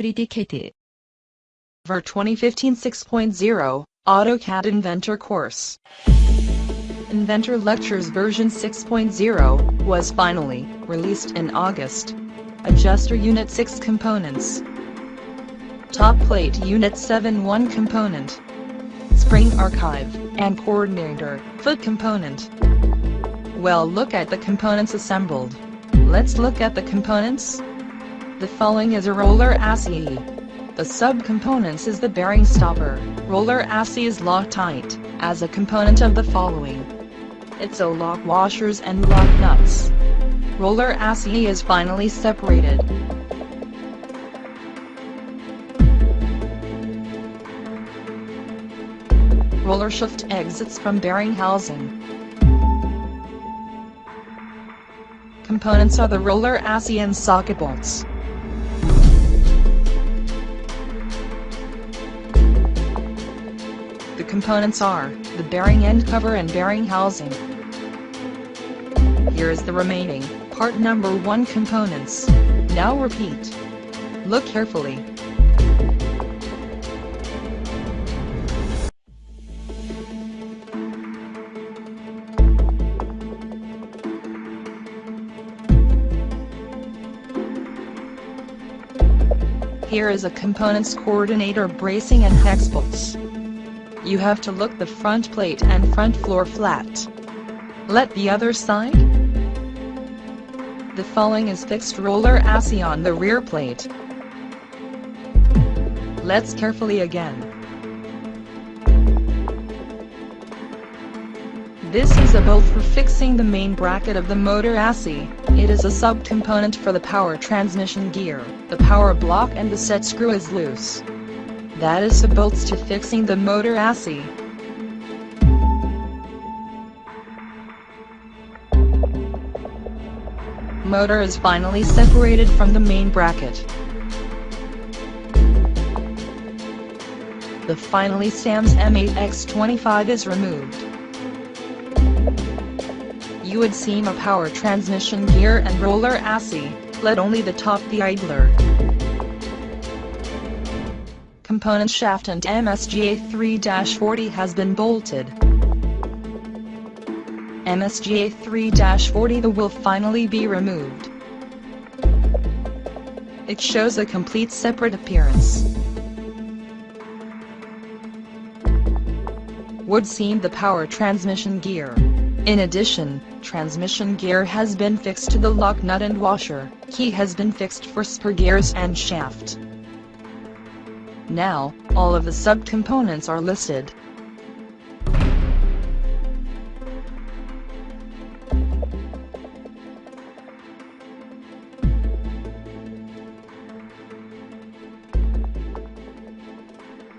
3D KT VER 2015 6.0 AutoCAD Inventor Course. Inventor Lectures version 6.0 was finally released in August. Adjuster Unit 6 components. Top plate Unit 7 1 component. Spring Archive and Coordinator foot component. Well look at the components assembled. Let's look at the components. The following is a roller assay. The subcomponents is the bearing stopper. Roller assay is Loctite, as a component of the following. It's a lock washers and lock nuts. Roller assay is finally separated. Roller shaft exits from bearing housing. Components are the roller assay and socket bolts. The components are the bearing end cover and bearing housing. Here is the remaining part number 1 components. Now repeat. Look carefully. Here is a components coordinator bracing and hex bolts. You have to look the front plate and front floor flat. Let the other side. The following is fixed roller assay on the rear plate. Let's carefully again. This is a bolt for fixing the main bracket of the motor assay. It is a subcomponent for the power transmission gear. The power block and the set screw is loose. That is the bolts to fixing the motor assay. Motor is finally separated from the main bracket. The finally Sam's M8X25 is removed. You would seam a power transmission gear and roller assay, let only the top the idler. Component shaft and MSGA 3-40 has been bolted. MSGA 3-40 the will finally be removed. It shows a complete separate appearance. Wood seam the power transmission gear. In addition, transmission gear has been fixed to the lock nut and washer, key has been fixed for spur gears and shaft. Now, all of the subcomponents are listed.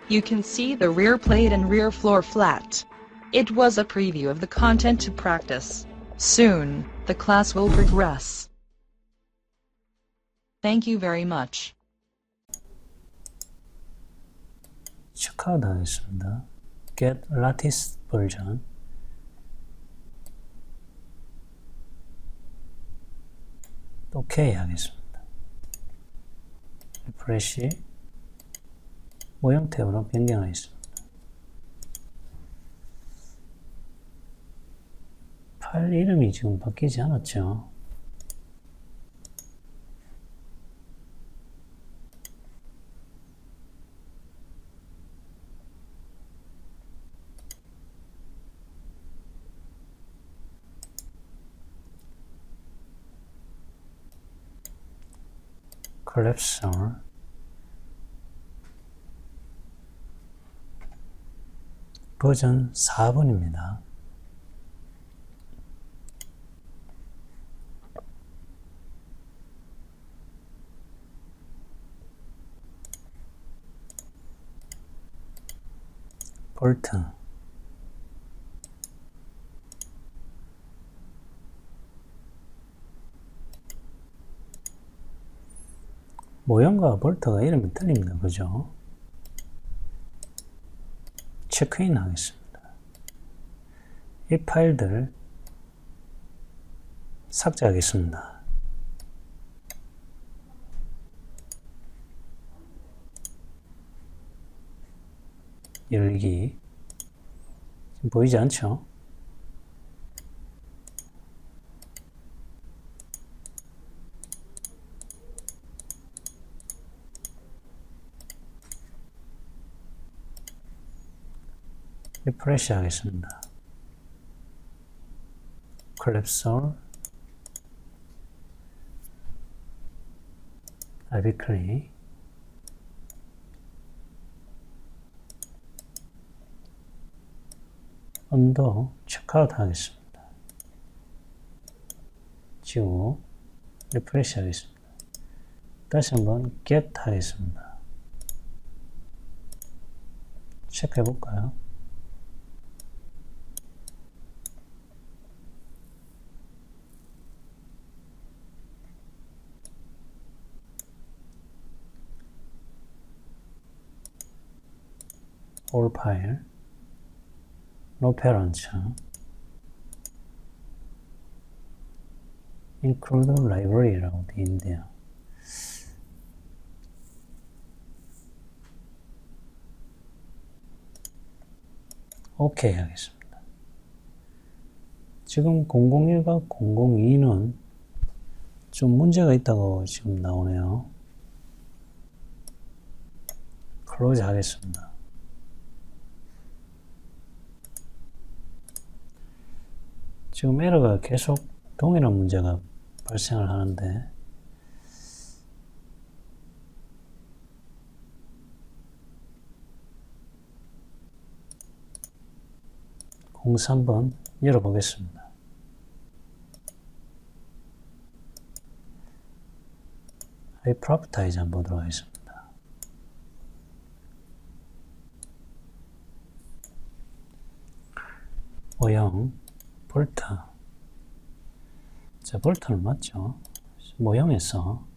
You can see the rear plate and rear floor flat. It was a preview of the content to practice. Soon, the class will progress. Thank you very much. 체크아웃 하겠습니다. Get latest version. 오케이 하겠습니다. 리프레시 모형 탭으로 변경하겠습니다. 파일 이름이 지금 바뀌지 않았죠? Collapsor 버전 4번입니다. 볼트 모형과 볼트가 이름이 틀립니다. 그죠? 체크인 하겠습니다. 이 파일들 삭제하겠습니다. 열기 보이지 않죠? 리프레시 하겠습니다. 콜랩솔 아비클리 언더 체크아웃 하겠습니다. 지우 리프레시 하겠습니다. 다시 한번 get 하겠습니다. 체크해 볼까요? All file, no parent, include library라고 되어 있는데요. 오케이 하겠습니다. 지금 001과 002는 좀 문제가 있다고 지금 나오네요. 클로즈 하겠습니다. 지금 에러가 계속 동일한 문제가 발생을 하는데 공사 한번 열어보겠습니다. 하이 프로프타이즈 한번 보도록 하겠습니다. 모형 볼트 자 볼트는 맞죠? 모형에서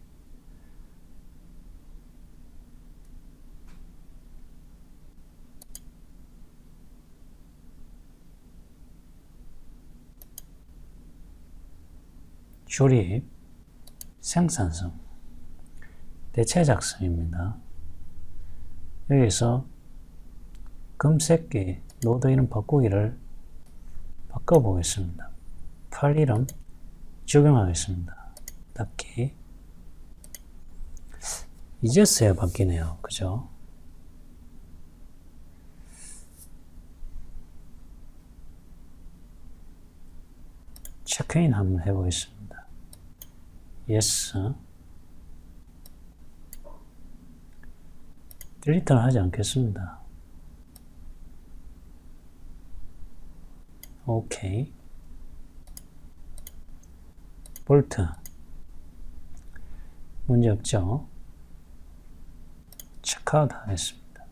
조립, 생산성, 대체 작성입니다. 여기서 금색기 노드 이름 바꾸기를 바꿔보겠습니다. 파일 이름 적용하겠습니다. 닫기 이제서야 바뀌네요. 그죠? 체크인 한번 해보겠습니다. yes. 딜리트는 하지 않겠습니다. 오케이. 볼트. 문제 없죠? 체크아웃 하겠습니다.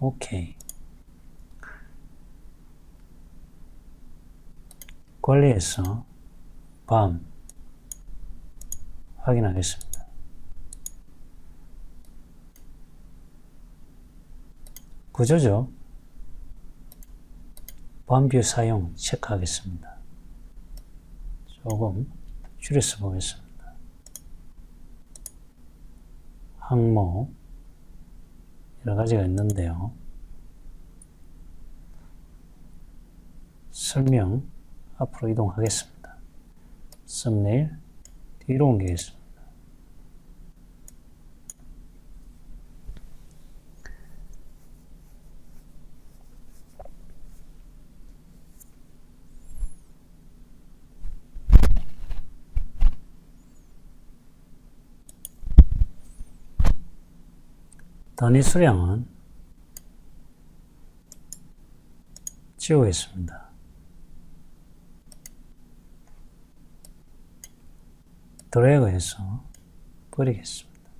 오케이. 관리해서 밤 확인하겠습니다. 구조죠. 밤뷰 사용 체크하겠습니다. 조금 줄여서 보겠습니다. 항목 여러 가지가 있는데요. 설명 앞으로 이동하겠습니다. 썸네일 뒤로 옮기겠습니다. 단위 수량은 지우겠습니다. 드래그해서 버리겠습니다.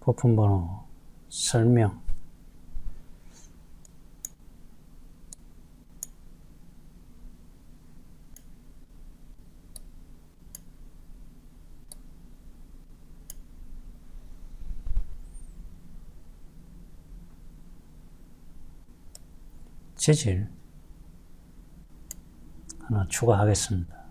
부품 번호, 설명, 재질 하나 추가하겠습니다.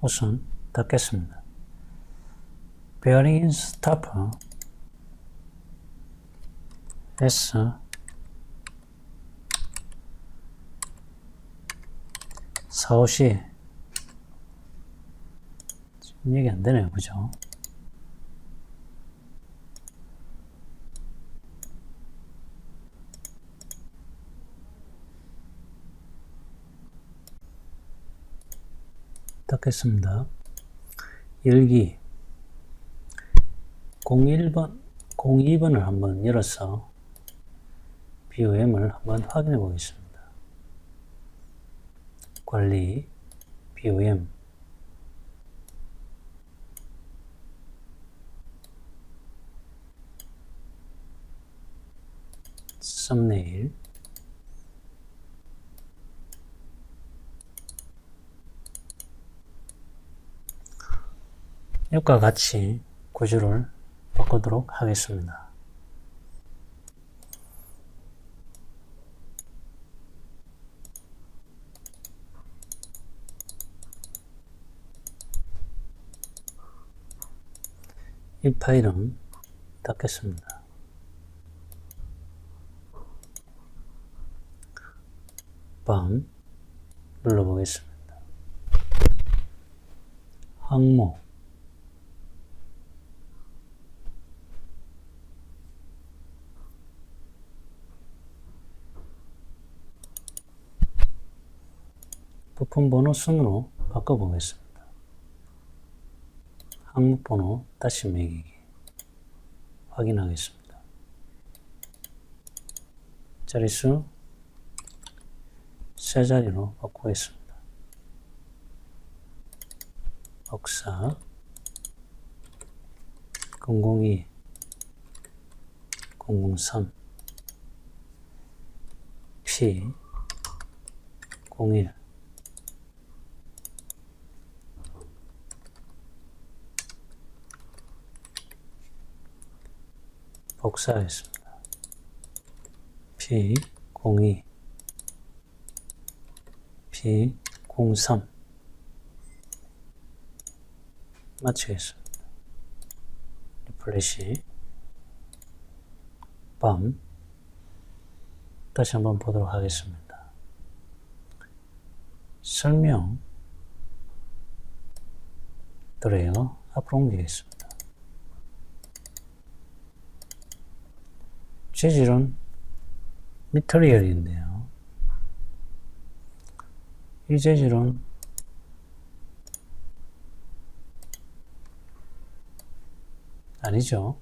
우선 닫겠습니다. in stopper S 사오시 얘기 안 되네요, 그죠? 닫겠습니다. 열기 01번, 02번을 한번 열어서 BOM을 한번 확인해 보겠습니다. 관리, BOM. 썸네일. 이것과 같이 구조를 바꾸도록 하겠습니다. 이 파일은 닫겠습니다. 밤 눌러보겠습니다. 항목 부품 번호 순으로 바꿔보겠습니다. 항목 번호 다시 매기기 확인하겠습니다. 자릿수 세 자리로 바꾸겠습니다. 억사. 002 003 P 01 복사하겠습니다. P02 P03 마치겠습니다. 리플래시 밤 다시 한번 보도록 하겠습니다. 설명 드래요 앞으로 옮기겠습니다. 재질은 미터리얼인데요. 이 재질은 아니죠.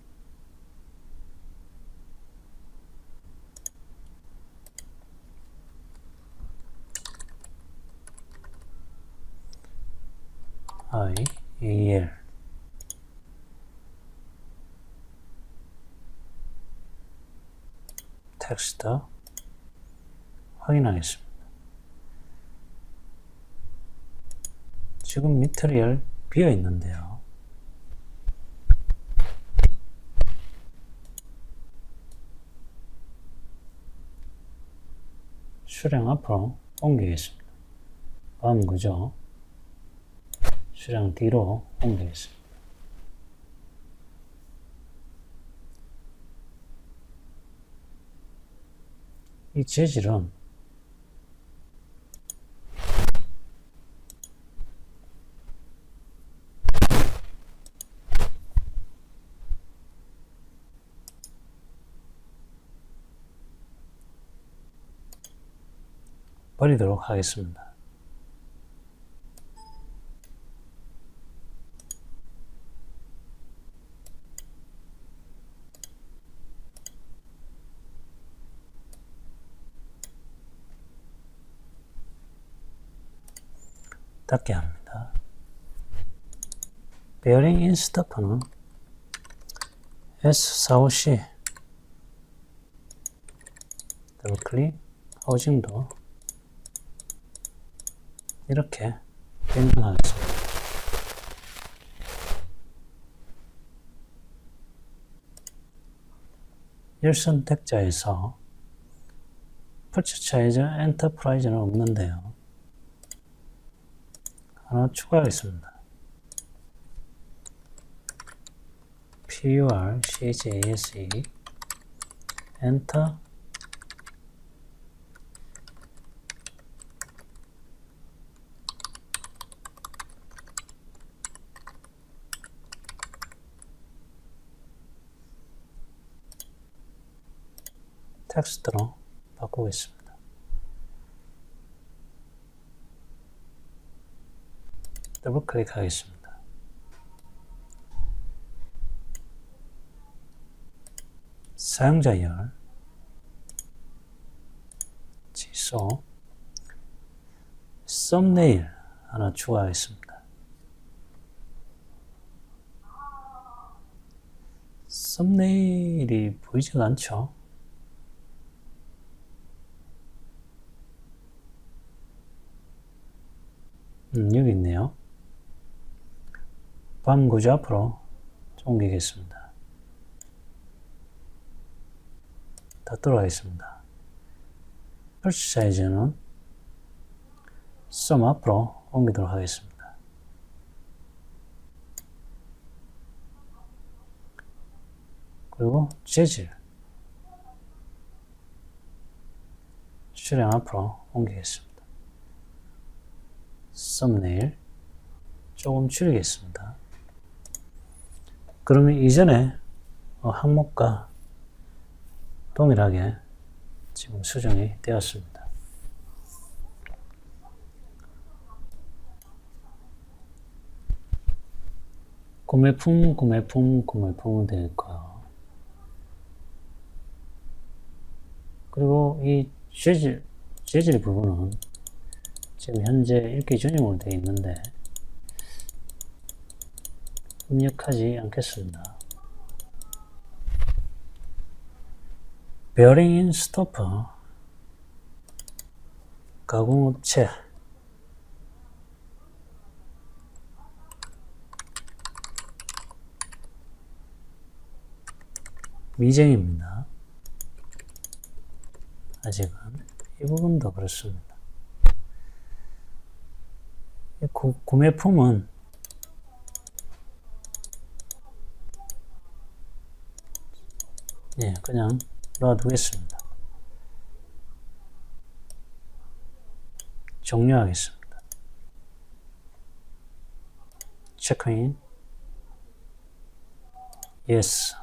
I, A, L 텍스트 확인하겠습니다. 지금 미터리얼 비어 있는데요. 수량 앞으로 옮기겠습니다. 다음 그죠? 수량 뒤로 옮기겠습니다. 이 재질은 버리도록 하겠습니다. 닫게 합니다. 베어링 인스타퍼는 S45C 더블 클릭 하우징도 이렇게 변경하겠습니다. 일선택자에서 퍼치차이즈 엔터프라이즈는 없는데요. 하나 추가하겠습니다. PUR CJSE 엔터 텍스트로 바꾸겠습니다. 더블 클릭하겠습니다. 사용자열 지소 썸네일 하나 추가하겠습니다. 썸네일이 보이지가 않죠? 음, 여기 있네요. 밤 구조 앞으로 옮기겠습니다. 닫도록 하겠습니다. 펄스 사이즈는 썸 앞으로 옮기도록 하겠습니다. 그리고 재질 수량 앞으로 옮기겠습니다. 썸네일 조금 줄이겠습니다. 그러면 이전에 어, 항목과 동일하게 지금 수정이 되었습니다. 구매품, 구매품, 구매품은 있고요. 그리고 이 재질, 재질 부분은 지금 현재 읽기 전용으로 되어 있는데 입력하지 않겠습니다. 베어링인 스토퍼 가공업체 미쟁입니다. 아직은 이 부분도 그렇습니다. 이 구, 구매품은 예, 그냥 놔두겠습니다. 종료하겠습니다. 체크인 yes